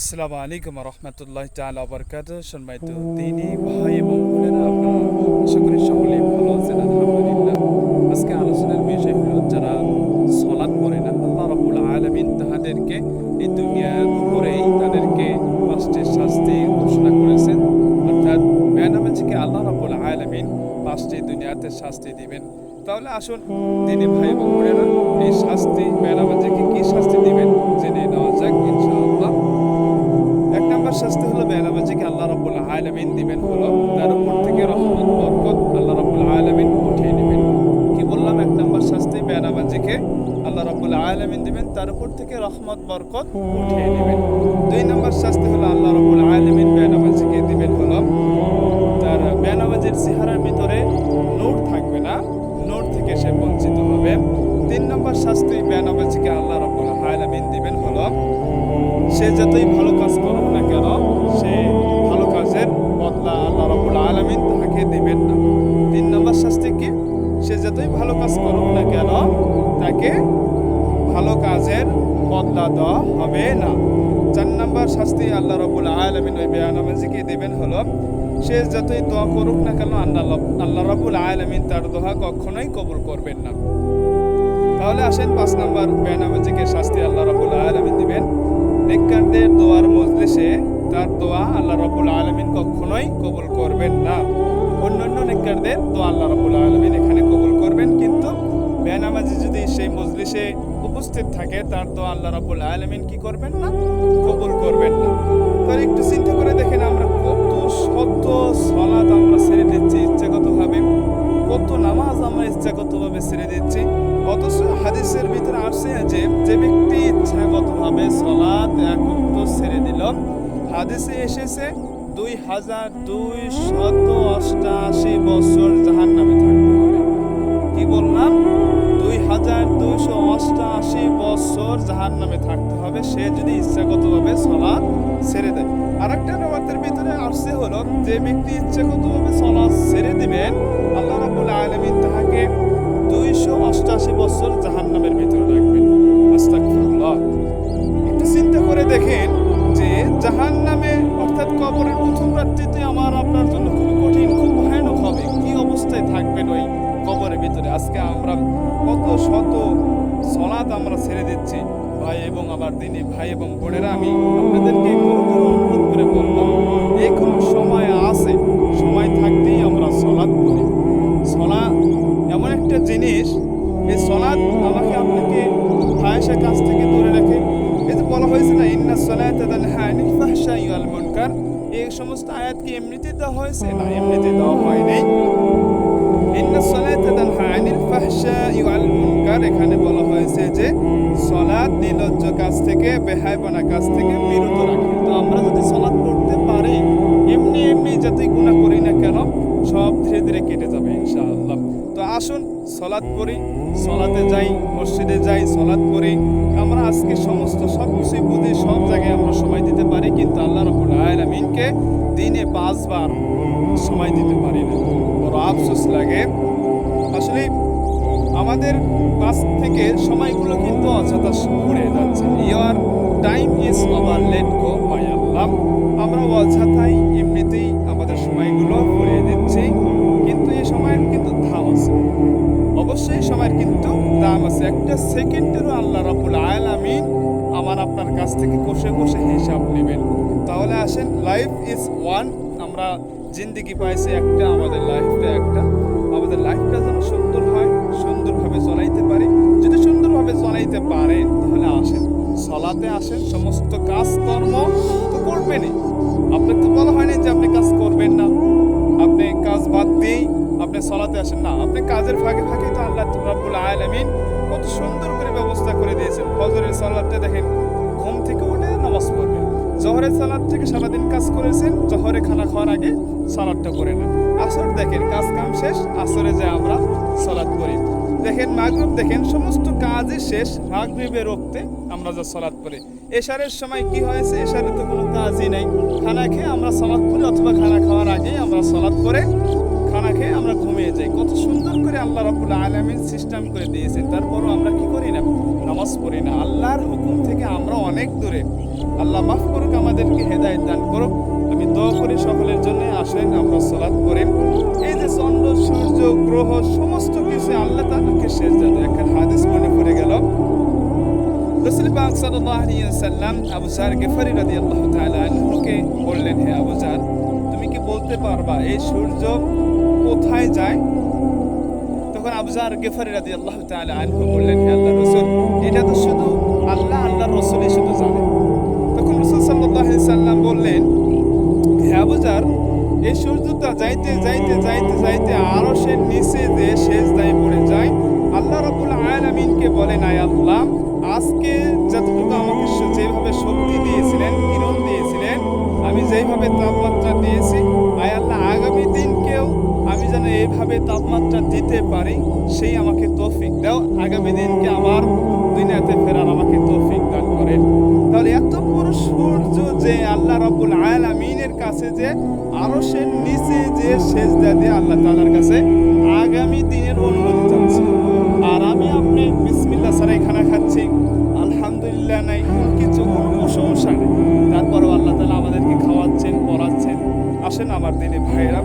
আসসালামু আলাইকুম রহমতুল্লাহ সম্মানিত ভাই এবং বোনেরা আপনারা আশা করি সকলেই ভালো আছেন আলহামদুলিল্লাহ আজকে আলোচনার বিষয় যারা পড়ে না আল্লাহ রাব্বুল আলামিন তাহাদেরকে এই দুনিয়ার উপরেই তাদেরকে পাঁচটি শাস্তি ঘোষণা করেছেন। অর্থাৎ বেনামাজিকে আল্লাহ রাব্বুল আলামিন পাঁচটি দুনিয়াতে শাস্তি দিবেন। তাহলে আসুন দিনী ভাই এবং বোনেরা, এই শাস্তি বেনামাজিকে কি শাস্তি দিবেন জেনে শাস্তি হলো বেনামাজিকে আল্লাহ রাব্বুল আলামিন দিবেন হলো, তার উপর থেকে রহমত, বরকত আল্লাহ রাব্বুল আলামিন উঠিয়ে নেবেন। কি বললাম? এক নম্বর শাস্তি বেনামাজিকে আল্লাহ রাব্বুল আলামিন দিবেন, তার উপর থেকে রহমত, বরকত উঠিয়ে নেবেন। দুই নম্বর শাস্তি হলো আল্লাহ রাব্বুল আলামিন বেনামাজিকে দিবেন হলো, তার বেনামাজির চেহারার ভিতরে নূর থাকবে না, নূর থেকে সে বঞ্চিত হবে। তিন নম্বর শাস্তি বেনামাজিকে আল্লাহ রাব্বুল আলামিন দিবেন হলো, সে যতই ভালো কাজ করুক না কেন আল্লাহ রাব্বুল আলামিন তাকে দিবেন না। তিন নম্বর শাস্তি কি? সে যতই ভালো কাজ করুক না কেন, তাকে ভালো কাজের বদলা দেওয়া হবে না। চার নম্বর শাস্তি আল্লাহ রবুল আলামিন ওই বেয়ানামাজিকে দিবেন হলো, সে যতই দোয়া করুক না কেন, আল্লাহ আল্লাহ রাব্বুল আলামিন তার দোয়া কখনোই কবুল করবেন না। তাহলে আসেন পাঁচ নম্বর বেয়ানামাজিকে শাস্তি আল্লাহ রবুল আলামিন দিবেন। নেককারদের দোয়ার মজলিসে তার দোয়া আল্লাহ রাব্বুল আলামিন কখনোই কবুল করবেন না। অন্যান্য নেককারদের দোয়া আল্লাহ রাব্বুল আলামিন এখানে কবুল করবেন, কিন্তু বেনামাজি যদি সেই মজলিসে উপস্থিত থাকে, তার দোয়া আল্লাহ রাব্বুল আলামিন কি করবেন না? কবুল করবেন না। তার একটু চিন্তা করে দেখেন আমরা কত শত সলাত আমরা ছেড়ে দিচ্ছি ইচ্ছাগতভাবে। কত নামাজ আমরা ইচ্ছাগতভাবে ছেড়ে দিচ্ছি। অথচ হাদিসের ভিতরে আসছে যে যে ব্যক্তি ইচ্ছাগতভাবে সলাৎ একত্র ছেড়ে দিল হাদিসে এসেছে, দুই হাজার দুই শত অষ্টাশি বছর জাহান নামে থাকতে হবে। কি বললাম? দুই হাজার দুইশো অষ্টাশি বছর জাহান নামে থাকতে হবে, সে যদি ইচ্ছাগতভাবে সলাৎ ছেড়ে দেয়। আর একটা নবাতের ভিতরে আসছে হলো, যে ব্যক্তি ইচ্ছাগতভাবে সলাৎ ছেড়ে দিবেন, আল্লাহ রাব্বুল আলামিন তাহাকে দুইশো অষ্টাশি বছর রাত্রিতে আমার আপনার জন্য খুব কঠিন, খুব ভয়ানক হবে। কি অবস্থায় থাকবেন ওই কবরের ভিতরে? আজকে আমরা কত শত সলাদ আমরা ছেড়ে দিচ্ছি। ভাই এবং আমার দিনী, ভাই এবং বোনেরা, আমি আপনাদেরকে গুরুতর অনুরোধ করে বলব এখনও সময় আছে, সময় থাকতেই আমরা সলাদ করি সলা এমন একটা জিনিস, এই সলাদ আমাকে আপনাকে ফায়সা কাছ থেকে দূরে রাখে যে বলা হয়েছে না, ইন্না সলাত তানহা আনিল ফাহশাই ওয়াল মুনকার। এই সমস্ত আয়াত কি এমনিতে দেওয়া হয়েছে? না, এমনিতে দেওয়া হয় নাই এখানে বলা হয়েছে যে সলাদ নির্লজ্জ কাজ থেকে কাজ থেকে বিরত রাখে। তো আমরা যদি সলাদ পড়তে পারি, এমনি এমনি যতই গুণা করি না কেন, সব ধীরে ধীরে কেটে যাবে ইনশাআল্লাহ। আসুন সলাদ করি, সলাতে যাই, মসজিদে যাই সলাদ করি। আমরা আজকে সমস্ত সব কিছুই বুঝি সব জায়গায় আমরা সময় দিতে পারি, কিন্তু আল্লাহ রাব্বুল আলামিনকে দিনে পাঁচবার সময় দিতে পারি না। বড় আফসোস লাগে। আসলে আমাদের কাছ থেকে সময়গুলো কিন্তু অযথা ঘুরে যাচ্ছে। ইয়ার time is over let go by Allah আমরা অযথাই একটা সেকেন্ডেরও আল্লাহ রাবুল আলামিন আমার আপনার কাছ থেকে কষে কষে হিসাব নেবেন। তাহলে আসেন লাইফ ইজ ওয়ান আমরা জিন্দিগি পাইছি একটা, আমাদের লাইফটা একটা। আমাদের লাইফটা যেন সুন্দর হয়, সুন্দরভাবে চলাইতে পারি। যদি সুন্দরভাবে চলাইতে পারেন, তাহলে আসেন চলাতে আসেন, সমস্ত কাজকর্ম তো করবেনই। আপনার তো বলা হয়নি যে আপনি কাজ করবেন না। আপনি কাজ বাদ দিয়েই আপনি চলাতে আসেন। না, আপনি কাজের ফাঁকে ফাঁকে তো আল্লাহ রাব্বুল আলামিন কত সুন্দর করে ব্যবস্থা করে দিয়েছেন। ফজরের সালাতে দেখেন, ঘুম থেকে উঠে নামাজ পড়বেন জহরের সালাদ থেকে সারাদিন কাজ করেছেন, জহরে খানা খাওয়ার আগে সালাদটা করে নেন। আসর দেখেন, কাজ কাম শেষ, আসরে যে আমরা সালাদ করি দেখেন, মাগরুব দেখেন, সমস্ত কাজই শেষ মাগরিবের রক্তে আমরা যা সালাদ করি এশারের সময় কি হয়েছে? এশারে তো কোনো কাজই নেই। খানা খেয়ে আমরা সালাদ করি অথবা খানা খাওয়ার আগে আমরা সালাদ করে খানা খেয়ে আমরা ঘুমিয়ে যাই। কত সুন্দর করে আল্লাহ রাব্বুল আলামিন সিস্টেম করে দিয়েছেন। তারপরও আমরা কি করি না? নামাজ পড়ি না। আল্লাহর হুকুম থেকে আমরা অনেক দূরে। আল্লাহ মাফ করুক, আমাদেরকে হেদায়েত দান করুক। আমি দোয়া করি সকলের জন্য। আসেন, আমরা সালাত করি এই যে চন্দ্র, সূর্য, গ্রহ, সমস্ত কিছু আল্লাহ তাআলাকে শেষ যাতে একটা হাদিস মনে পড়ে গেল। রসুল পাক সাল্লাল্লাহু আলাইহি ওয়াসাল্লাম আবু জার গিফারি রাদিয়াল্লাহু তাআলা আনহুকে বললেন, হে আবু জার বলতে পারবা। এই সূর্য কোথায় যায়? তখন আবু জার গিফারি রাদিয়াল্লাহু তাআলা আনহু বললেন, হে আল্লাহর রাসূল, এটা তো শুধু আল্লাহ, আল্লাহর রাসূলই শুধু জানে। তখন রাসূল আলাইহি সাল্লাম বললেন, হে আবুজার, এই সূর্যটা যাইতে যাইতে যাইতে যাইতে আরও সে নিচে যে শেষ দায় পড়ে যায়, আল্লাহ রাব্বুল আলামিনকে বলেন, আয় আল্লাহ, আজকে যতটুকু আমাকে যেভাবে শক্তি দিয়েছিলেন, কিরণ দিয়েছিলেন, আমি যেইভাবে তাপমাত্রা এইভাবে তাপমাত্রা দিতে পারি, সেই আমাকে তৌফিক দাও। আগামী দিনকে আমার দুনিয়াতে ফেরার আমাকে তৌফিক দান করেন। তাহলে এত বড় সূর্য যে আল্লাহ রাব্বুল আলামিনের কাছে যে আরও সে নিচে যে সেজদা দিয়ে আল্লাহ তাআলার কাছে আগামী দিনের অনুমতি চাচ্ছে। আর আমি আপনি বিসমিল্লাহ সারাই খানা খাচ্ছি। আলহামদুলিল্লাহ নাই কিছু, কোনো প্রশংসা নেই। তারপরেও আল্লাহ তাআলা আমাদেরকে খাওয়াচ্ছেন, পড়াচ্ছেন। আসেন আমার দিনে ভাইয়েরা